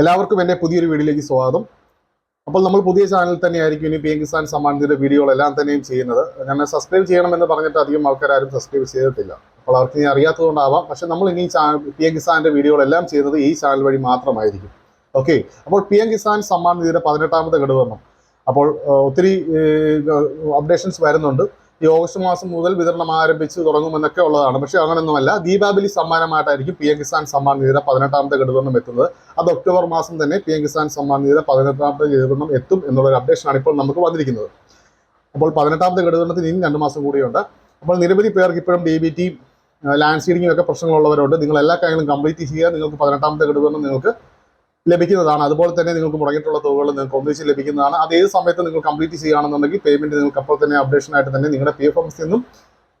എല്ലാവർക്കും എന്റെ പുതിയൊരു വീഡിയോയിലേക്ക് സ്വാഗതം. അപ്പോൾ നമ്മൾ പുതിയ ചാനൽ തന്നെയായിരിക്കും ഇനി പി എം കിസാൻ സമ്മാനത്തിന്റെ വീഡിയോകളെല്ലാം തന്നെയും ചെയ്യുന്നത്. ഞാൻ സബ്സ്ക്രൈബ് ചെയ്യണമെന്ന് പറഞ്ഞിട്ട് അധികം ആൾക്കാരും സബ്സ്ക്രൈബ് ചെയ്തിട്ടില്ല. അപ്പോൾ അവർക്ക് ഇനി അറിയാത്തതുകൊണ്ടാവാം. പക്ഷേ നമ്മൾ ഇനി പി എം കിസാന്റെ വീഡിയോകളെല്ലാം ചെയ്യുന്നത് ഈ ചാനൽ വഴി മാത്രമായിരിക്കും. ഓക്കെ അപ്പോൾ പി എം കിസാൻ സമ്മാൻ നിധിയുടെ പതിനെട്ടാമത്തെ ഘടകം അപ്പോൾ ഒത്തിരി അപ്ഡേഷൻസ് വരുന്നുണ്ട്. ഈ ഓഗസ്റ്റ് മാസം മുതൽ വിതരണം ആരംഭിച്ച് തുടങ്ങുമെന്നൊക്കെ ഉള്ളതാണ്. പക്ഷെ അങ്ങനെയൊന്നുമല്ല ദീപാവലി സമ്മാനമായിട്ടായിരിക്കും പി എം കിസാൻ സമ്മാൻ നിധിയുടെ പതിനെട്ടാമത്തെ ഘടകം എത്തുന്നത്. അത് ഒക്ടോബർ മാസം തന്നെ പി എം കിസാൻ സമ്മാൻ നിധിയുടെ പതിനെട്ടാമത്തെ ഘടകം എത്തും എന്നുള്ളൊരു അപ്ഡേഷനാണ് ഇപ്പോൾ നമുക്ക് വന്നിരിക്കുന്നത്. അപ്പോൾ പതിനെട്ടാമത്തെ ഘടകത്തിന് ഇനി രണ്ട് മാസം കൂടിയുണ്ട്. അപ്പോൾ നിരവധി പേർക്ക് ഇപ്പോഴും ഡി ബി ടി ലാൻഡ് സീഡിങ്ങും ഒക്കെ പ്രശ്നങ്ങളുള്ളവരുണ്ട്. നിങ്ങൾ എല്ലാ കാര്യങ്ങളും കംപ്ലീറ്റ് ചെയ്യുക. നിങ്ങൾക്ക് പതിനെട്ടാമത്തെ ഘടകം നിങ്ങൾക്ക് ലഭിക്കുന്നതാണ്. അതുപോലെ തന്നെ നിങ്ങൾക്ക് മുടങ്ങിയിട്ടുള്ള തുകകൾ നിങ്ങൾക്ക് ഒന്നിച്ച് ലഭിക്കുന്നതാണ്. അത് ഏത് സമയത്ത് നിങ്ങൾ കംപ്ലീറ്റ് ചെയ്യുകയാണെന്നുണ്ടെങ്കിൽ പേയ്മെന്റ് നിങ്ങൾക്ക് അപ്പോൾ തന്നെ അപ്ഡേഷൻ ആയിട്ട് തന്നെ നിങ്ങളുടെ പി എഫ് എംസിൽ നിന്നും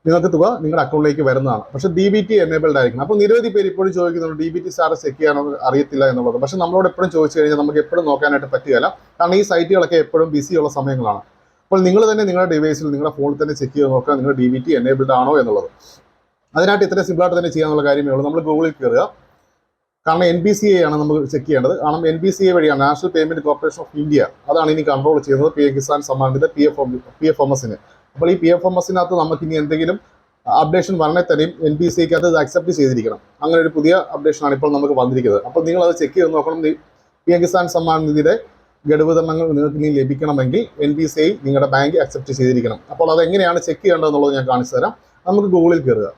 നിങ്ങൾക്ക് തുക നിങ്ങളുടെ അക്കൗണ്ടിലേക്ക് വരുന്നതാണ്. പക്ഷേ ഡി ബി ടി എനേബിൾഡ് ആയിരിക്കണം. അപ്പോൾ നിരവധി പേര് ഇപ്പോഴും ചോദിക്കുന്നുണ്ട് D B T status check ചെയ്യാനോ അറിയത്തില്ല എന്നുള്ളത്. പക്ഷെ നമ്മളോട് എപ്പോഴും ചോദിച്ചു കഴിഞ്ഞാൽ നമുക്ക് എപ്പോഴും നോക്കാനായിട്ട് പറ്റുകയില്ല. കാരണം ഈ സൈറ്റുകളൊക്കെ എപ്പോഴും ബിസിയുള്ള സമയങ്ങളാണ്. അപ്പോൾ നിങ്ങൾ തന്നെ നിങ്ങളുടെ ഡിവൈസിൽ നിങ്ങളുടെ ഫോണിൽ തന്നെ ചെക്ക് ചെയ്ത് നോക്കുക നിങ്ങളുടെ ഡി ബി ടി എനേബിൾഡ് ആണോ എന്നുള്ളത്. അതിനായിട്ട് ഇത്ര സിമ്പിളായിട്ട് തന്നെ ചെയ്യാനുള്ള കാര്യമേ ഉള്ളൂ. നമ്മൾ ഗൂഗിളിൽ കയറുക. കാരണം എൻ ബി സി എ ആണ് നമ്മൾ ചെക്ക് ചെയ്യേണ്ടത്. കാരണം എൻ ബി സി എ വഴിയാണ് national payment corporation of India അതാണ് ഇനി കൺട്രോൾ ചെയ്യുന്നത് P M Kisan സമ്മാനത്തിന്റെ P F P F M എസിന് അപ്പോൾ ഈ പി എഫ് എം എസിനകത്ത് നമുക്ക് ഇനി എന്തെങ്കിലും അപ്ഡേഷൻ വരണേ തന്നെയും എൻ ബി സി എക്ക് അത് അക്സെപ്റ്റ് ചെയ്തിരിക്കണം. അങ്ങനെ ഒരു പുതിയ അപ്ഡേഷനാണ് ഇപ്പോൾ നമുക്ക് വന്നിരിക്കുന്നത്. അപ്പോൾ നിങ്ങൾ അത് ചെക്ക് ചെയ്ത് നോക്കണം. പി എം കിസാൻ സമ്മാൻ നിധിയുടെ നിങ്ങൾക്ക് ഇനി ലഭിക്കണമെങ്കിൽ എൻ ബി സി ഐ നിങ്ങളുടെ ബാങ്ക് അക്സെപ്റ്റ് ചെയ്തിരിക്കണം. അപ്പോൾ അത് എങ്ങനെയാണ് ചെക്ക് ചെയ്യേണ്ടതെന്നുള്ളത് ഞാൻ കാണിച്ചു തരാം നമുക്ക് ഗൂഗിളിൽ കയറുക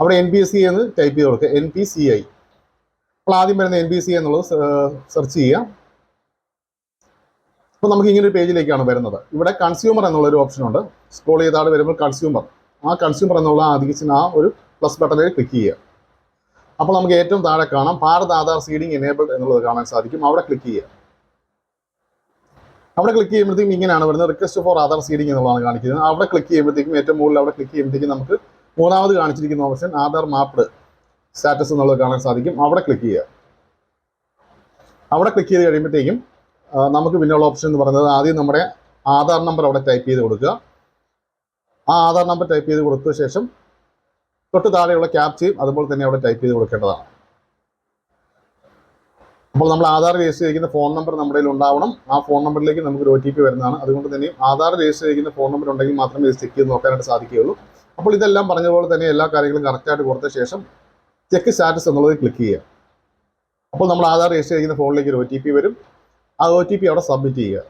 അവിടെ എൻ ബി എസ് സി എന്ന് ടൈപ്പ് ചെയ്ത് കൊടുക്കുക. എൻ പി സി ഐ അപ്പോൾ ആദ്യം വരുന്ന എൻ ബി സി എന്നുള്ളത് സെർച്ച് ചെയ്യാം അപ്പോൾ നമുക്ക് ഇങ്ങനെ ഒരു പേജിലേക്കാണ് വരുന്നത്. ഇവിടെ കൺസ്യൂമർ എന്നുള്ള ഒരു ഓപ്ഷൻ ഉണ്ട്. സ്ക്രോൾ ചെയ്താൽ വരുമ്പോൾ കൺസ്യൂമർ ആ കൺസ്യൂമർ എന്നുള്ള ആദ്യം ആ ഒരു പ്ലസ് ബട്ടണിൽ ക്ലിക്ക് ചെയ്യുക. അപ്പോൾ നമുക്ക് ഏറ്റവും താഴെ കാണാം ഭാരത് ആധാർ സീഡിംഗ് എനേബിൾഡ് എന്നുള്ളത് കാണാൻ സാധിക്കും. അവിടെ ക്ലിക്ക് ചെയ്യുക. അവിടെ ക്ലിക്ക് ചെയ്യുമ്പോഴത്തേക്കും ഇങ്ങനെയാണ് വരുന്നത്. റിക്വസ്റ്റ് ഫോർ ആധാർ സീഡിംഗ് എന്നുള്ളതാണ് കാണിക്കുന്നത്. അവിടെ ക്ലിക്ക് ചെയ്യുമ്പോഴത്തേക്കും ഏറ്റവും മുകളിൽ അവിടെ ക്ലിക്ക് ചെയ്യുമ്പോഴത്തേക്കും നമുക്ക് മൂന്നാമത് കാണിച്ചിരിക്കുന്ന ഓപ്ഷൻ ആധാർ മാപ്ഡ് സ്റ്റാറ്റസ് എന്നുള്ളത് കാണാൻ സാധിക്കും. അവിടെ ക്ലിക്ക് ചെയ്യുക. അവിടെ ക്ലിക്ക് ചെയ്ത് കഴിയുമ്പോഴത്തേക്കും നമുക്ക് പിന്നെയുള്ള ഓപ്ഷൻ എന്ന് പറയുന്നത് ആദ്യം നമ്മുടെ ആധാർ നമ്പർ അവിടെ ടൈപ്പ് ചെയ്ത് കൊടുക്കുക. ആ ആധാർ നമ്പർ ടൈപ്പ് ചെയ്ത് കൊടുത്ത ശേഷം തൊട്ട് താഴെയുള്ള ക്യാപ്ചയും അതുപോലെ തന്നെ അവിടെ ടൈപ്പ് ചെയ്ത് കൊടുക്കേണ്ടതാണ്. അപ്പോൾ നമ്മൾ ആധാർ രജിസ്റ്റർ ചെയ്തിരിക്കുന്ന ഫോൺ നമ്പർ നമ്മുടെ ഉണ്ടാവണം. ആ ഫോൺ നമ്പറിലേക്ക് നമുക്ക് ഒരു ഒ ടി പി വരുന്നതാണ്. അതുകൊണ്ട് തന്നെയും ആധാർ രജിസ്റ്റർ ചെയ്തിരിക്കുന്ന ഫോൺ നമ്പർ ഉണ്ടെങ്കിൽ മാത്രമേ ഇത് ചെക്ക് ചെയ്ത് നോക്കാനായിട്ട് സാധിക്കുകയുള്ളൂ. അപ്പോൾ ഇതെല്ലാം പറഞ്ഞതുപോലെ പോലെ തന്നെ എല്ലാ കാര്യങ്ങളും കറക്റ്റായിട്ട് കൊടുത്ത ശേഷം ചെക്ക് സ്റ്റാറ്റസ് എന്നുള്ളത് ക്ലിക്ക് ചെയ്യുക. അപ്പോൾ നമ്മൾ ആധാർ രജിസ്റ്റർ ചെയ്യുന്ന ഫോണിലേക്ക് ഒരു ഒ ടി പി വരും. ആ ഒ ടി പി അവിടെ സബ്മിറ്റ് ചെയ്യുക.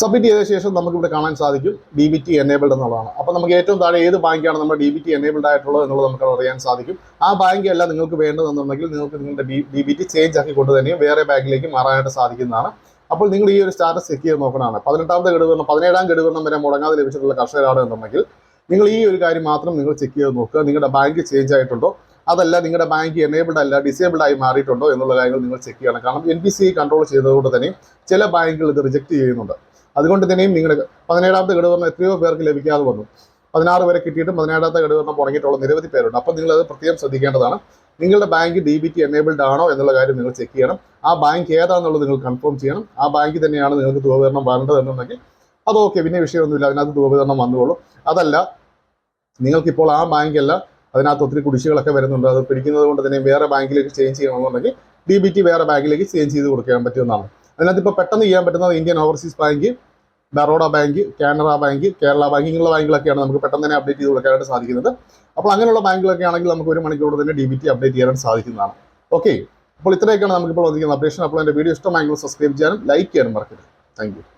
സബ്മിറ്റ് ചെയ്ത ശേഷം നമുക്ക് ഇവിടെ കാണാൻ സാധിക്കും ഡി ബി ടി എനേബിൾഡ് എന്നുള്ളതാണ്. അപ്പോൾ നമുക്ക് ഏറ്റവും താഴെ ഏത് ബാങ്കാണ് നമ്മുടെ ഡി ബി ടി എനേബിൾഡ് ആയിട്ടുള്ളത് എന്നുള്ളത് നമുക്ക് അറിയാൻ സാധിക്കും. ആ ബാങ്ക് അല്ല നിങ്ങൾക്ക് വേണ്ടതെന്നുണ്ടെങ്കിൽ നിങ്ങൾക്ക് നിങ്ങളുടെ ഡി ബി ടി ചേഞ്ച് ആക്കി കൊണ്ട് തന്നെ വേറെ ബാങ്കിലേക്ക് മാറാനായിട്ട് സാധിക്കുന്നതാണ്. അപ്പോൾ നിങ്ങൾ ഈ ഒരു സ്റ്റാറ്റസ് ചെക്ക് ചെയ്ത് നോക്കണമാണ് പതിനെട്ടാമത്തെ ഗഡുവരണം പതിനേഴാം ഗഡുവരണം വരെ മുടങ്ങാതെ ലഭിച്ചിട്ടുള്ള കർഷകരാണ് എന്നുണ്ടെങ്കിൽ നിങ്ങൾ ഈ ഒരു കാര്യം മാത്രം നിങ്ങൾ ചെക്ക് ചെയ്ത് നോക്കുക. നിങ്ങളുടെ ബാങ്ക് ചേഞ്ച് ആയിട്ടുണ്ടോ? അതല്ല നിങ്ങളുടെ ബാങ്ക് എനേബിൾഡ് അല്ല ഡിസേബിൾഡ് ആയി മാറിയിട്ടുണ്ടോ എന്നുള്ള കാര്യങ്ങൾ നിങ്ങൾ ചെക്ക് ചെയ്യണം കാരണം എൻ പി സി കൺട്രോൾ ചെയ്തതുകൊണ്ട് തന്നെ ചില ബാങ്കുകൾ ഇത് റിജക്ട് ചെയ്യുന്നുണ്ട്. അതുകൊണ്ട് തന്നെയും നിങ്ങളുടെ പതിനേഴാമത്തെ ഘടകം എത്രയോ പേർക്ക് ലഭിക്കാതെ വന്നു. പതിനാറ് വരെ കിട്ടിയിട്ടും പതിനേഴാമത്തെ ഘടകം മുടങ്ങിയിട്ടുള്ള നിരവധി പേരുണ്ട്. അപ്പോൾ നിങ്ങൾ അത് പ്രത്യേകം ശ്രദ്ധിക്കേണ്ടതാണ്. നിങ്ങളുടെ bank D B T enabled ആണോ എന്നുള്ള കാര്യം നിങ്ങൾ ചെക്ക് ചെയ്യണം. ആ ബാങ്ക് ഏതാണെന്നുള്ളത് നിങ്ങൾ കൺഫേം ചെയ്യണം. ആ ബാങ്ക് തന്നെയാണ് നിങ്ങൾക്ക് തുക വരേണ്ടത് എന്നുണ്ടെങ്കിൽ അത് ഓക്കെ പിന്നെ വിഷയമൊന്നുമില്ല. അതിനകത്ത് തുകവിതരണം വന്നുകൊള്ളും. അതല്ല നിങ്ങൾക്കിപ്പോൾ ആ ബാങ്കല്ല അതിനകത്ത് ഒത്തിരി കുടിശ്ശികളൊക്കെ വരുന്നുണ്ട്. അത് പിടിക്കുന്നത് കൊണ്ട് തന്നെ വേറെ ബാങ്കിലേക്ക് ചേഞ്ച് ചെയ്യണമെന്നുണ്ടെങ്കിൽ ഡി ബി ടി വേറെ ബാങ്കിലേക്ക് ചേഞ്ച് ചെയ്ത് കൊടുക്കാൻ പറ്റുന്നതാണ്. അതിനകത്ത് ഇപ്പോൾ പെട്ടെന്ന് ചെയ്യാൻ പറ്റുന്നത് Indian Overseas Bank Baroda bank Canara bank Kerala bank ഇങ്ങനെയുള്ള ബാങ്കുകളൊക്കെയാണ് നമുക്ക് പെട്ടെന്ന് തന്നെ അപ്ഡേറ്റ് ചെയ്ത് കൊടുക്കാനായിട്ട് സാധിക്കുന്നത്. അപ്പോൾ അങ്ങനെയുള്ള ബാങ്കുകളൊക്കെ ആണെങ്കിൽ നമുക്ക് ഒരു മണിക്കൂർ തന്നെ ഡി ബി ടി അപ്ഡേറ്റ് ചെയ്യാൻ സാധിക്കുന്നതാണ്. ഓക്കെ അപ്പോൾ ഇത്രയൊക്കെയാണ് നമുക്കിപ്പോൾ വന്നിരിക്കുന്ന അപ്ഡേഷൻ അപ്പോൾ എന്റെ വീഡിയോ ഇഷ്ടമായെങ്കിൽ സബ്സ്ക്രൈബ് ചെയ്യാനും ലൈക്ക് ചെയ്യാനും മറക്കരുത്. താങ്ക്